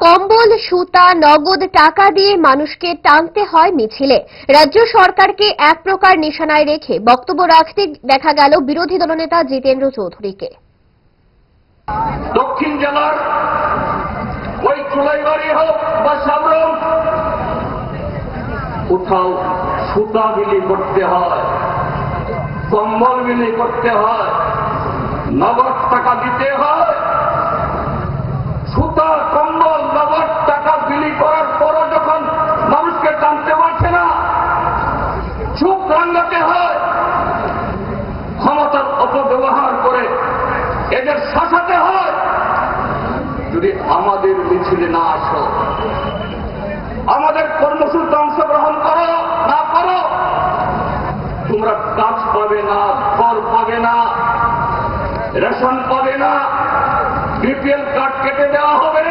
কম্বল, সুতা, নগদ টাকা দিয়ে মানুষকে টানতে হয় মিছিলে। রাজ্য সরকারকে এক প্রকার নিশানায় রেখে বক্তব্য রাখতে দেখা গেল বিরোধী দলনেতা জিতেন্দ্র চৌধুরীকে। দক্ষিণ জেলার ওই চুলাইবাড়ি হোক বা সাবরম কোথাও সুতা বিলি করতে হয়, কম্বল বিলি করতে হয়, নগদ টাকা দিতে হয় সুতা কম্বল নগদ টাকা বিলি করার পরও যখন মানুষকে টানতে পারছে না চুপ রাঙ্গাতে হয় ক্ষমতার অপব্যবহার করে এদের শাসাতে হয়? যদি আমাদের মিছিলে না আসো, আমাদের কর্মসূচিতে অংশগ্রহণ করো, না করো, তোমরা কাজ পাবে না ঘর পাবে না, রেশন পাবে না, বিপিএল কার্ড কেটে দেওয়া হবে।